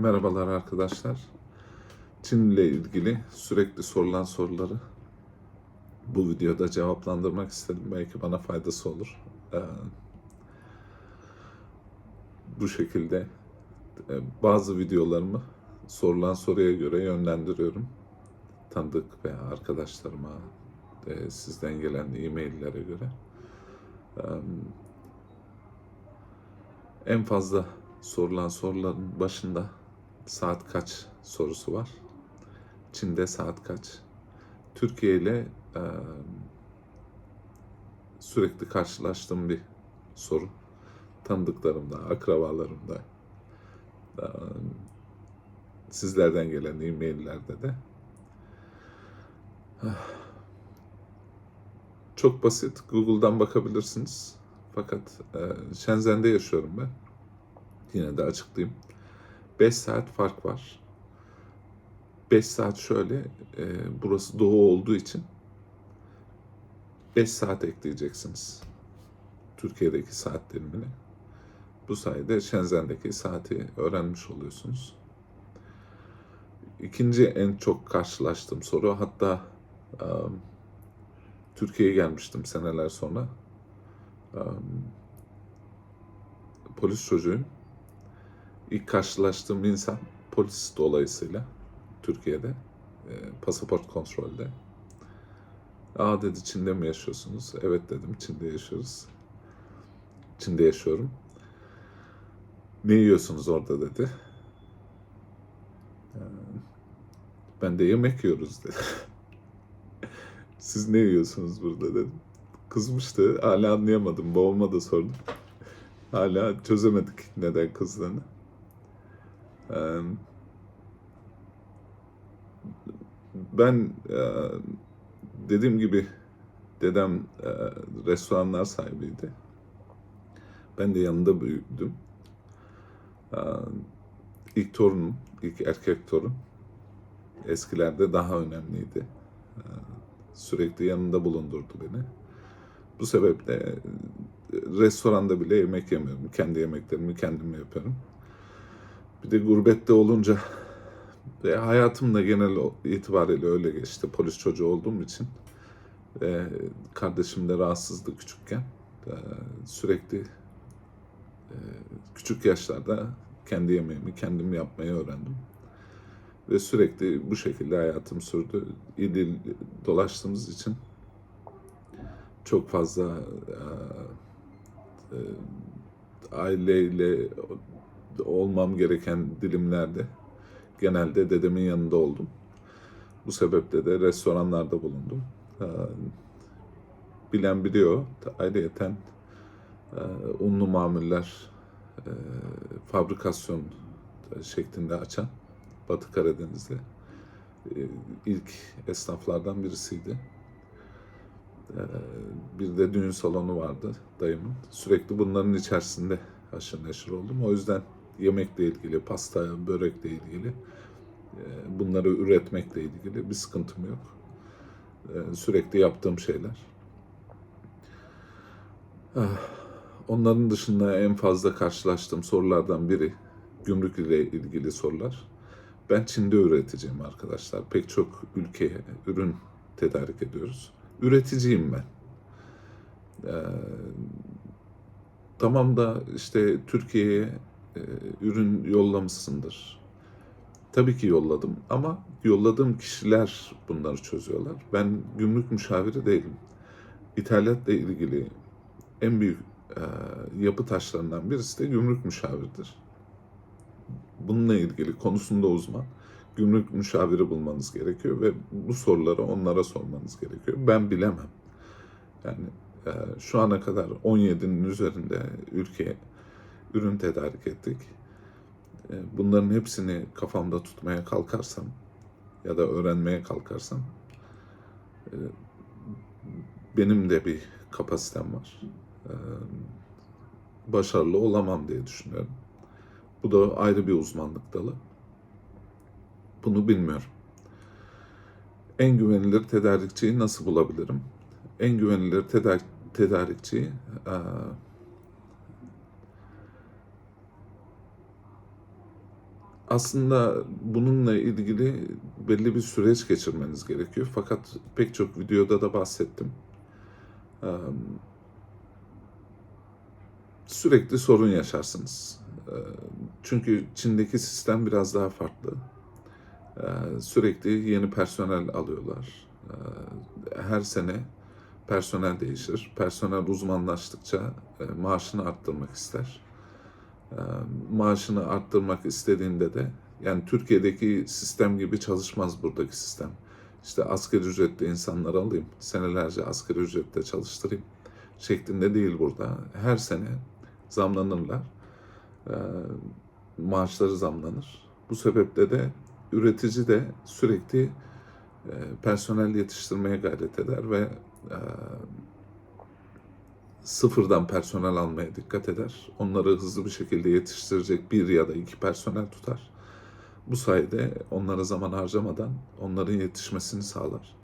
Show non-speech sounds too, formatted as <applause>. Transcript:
Merhabalar arkadaşlar. Çin ile ilgili sürekli sorulan soruları bu videoda cevaplandırmak istedim. Belki bana faydası olur. Ee, bu şekilde e, bazı videolarımı sorulan soruya göre yönlendiriyorum. Tanıdık veya arkadaşlarıma, e, sizden gelen e-maillere göre. Ee, en fazla sorulan soruların başında saat kaç sorusu var. Çin'de saat kaç? Türkiye ile e, sürekli karşılaştığım bir soru. Tanıdıklarımda, akrabalarımda, e, sizlerden gelen e-maillerde de. Çok basit. Google'dan bakabilirsiniz. Fakat e, Shenzhen'de yaşıyorum ben. Yine de açıklayayım. 5 saat fark var. 5 saat şöyle, e, burası doğu olduğu için 5 saat ekleyeceksiniz. Türkiye'deki saat dilimine. Bu sayede Shenzhen'deki saati öğrenmiş oluyorsunuz. İkinci en çok karşılaştığım soru hatta um, Türkiye'ye gelmiştim seneler sonra. Um, polis çocuğuyum. İlk karşılaştığım insan polis dolayısıyla Türkiye'de e, pasaport kontrolde. Aa dedi Çin'de mi yaşıyorsunuz? Evet dedim Çin'de yaşıyoruz. Çin'de yaşıyorum. Ne yiyorsunuz orada dedi. Ee, Ben de yemek yiyoruz dedi. <laughs> Siz ne yiyorsunuz burada dedim. Kızmıştı. Hala anlayamadım. Babama da sordum. Hala çözemedik neden kızdığını. Ben e, dediğim gibi dedem e, restoranlar sahibiydi. Ben de yanında büyüdüm. Ee, İlk torunum, ilk erkek torun eskilerde daha önemliydi. Sürekli yanında bulundurdu beni. Bu sebeple e, restoranda bile yemek yemiyorum. Kendi yemeklerimi kendim yapıyorum. Bir de gurbette olunca ve hayatım da genel itibariyle öyle geçti. Polis çocuğu olduğum için. Ve kardeşim de rahatsızdı küçükken. Ee, Sürekli e, küçük yaşlarda kendi yemeğimi kendim yapmayı öğrendim. Ve sürekli bu şekilde hayatım sürdü. İdil dolaştığımız için çok fazla e, e, aileyle olmam gereken dilimlerde genelde dedemin yanında oldum. Bu sebeple de restoranlarda bulundum. Ee, Bilen biliyor. Ayrıyeten e, unlu mamuller e, fabrikasyon şeklinde açan Batı Karadeniz'de e, ilk esnaflardan birisiydi. Ee, Bir de düğün salonu vardı dayımın. Sürekli bunların içerisinde haşır neşir oldum. O yüzden yemekle ilgili, pasta, börekle ilgili, e, bunları üretmekle ilgili bir sıkıntım yok. E, Sürekli yaptığım şeyler. Ah, Onların dışında en fazla karşılaştığım sorulardan biri gümrük ile ilgili sorular. Ben Çin'de üreticiyim arkadaşlar. Pek çok ülkeye ürün tedarik ediyoruz. Üreticiyim ben. Ee, tamam da işte Türkiye'ye e, ürün yollamışsındır. Tabii ki yolladım ama yolladığım kişiler bunları çözüyorlar. Ben gümrük müşaviri değilim. İthalatla ilgili en büyük e, yapı taşlarından birisi de gümrük müşaviridir. Bununla ilgili konusunda uzman gümrük müşaviri bulmanız gerekiyor ve bu soruları onlara sormanız gerekiyor. Ben bilemem. Yani e, şu ana kadar 17'nin üzerinde ülkeye ürün tedarik ettik. E, bunların hepsini kafamda tutmaya kalkarsam ya da öğrenmeye kalkarsam e, benim de bir kapasitem var. E, başarılı olamam diye düşünüyorum. Bu da ayrı bir uzmanlık dalı. Bunu bilmiyorum. En güvenilir tedarikçiyi nasıl bulabilirim? En güvenilir tedarik, tedarikçiyi aslında bununla ilgili belli bir süreç geçirmeniz gerekiyor. Fakat pek çok videoda da bahsettim. Sürekli sorun yaşarsınız. Çünkü Çin'deki sistem biraz daha farklı. Sürekli yeni personel alıyorlar. Her sene personel değişir. Personel uzmanlaştıkça maaşını arttırmak ister. Maaşını arttırmak istediğinde de yani Türkiye'deki sistem gibi çalışmaz buradaki sistem. İşte asgari ücretli insanları alayım, senelerce asgari ücretle çalıştırayım şeklinde değil burada. Her sene zamlanırlar. Maaşları zamlanır. Bu sebeple de üretici de sürekli personel yetiştirmeye gayret eder ve sıfırdan personel almaya dikkat eder. Onları hızlı bir şekilde yetiştirecek bir ya da iki personel tutar. Bu sayede onlara zaman harcamadan onların yetişmesini sağlar.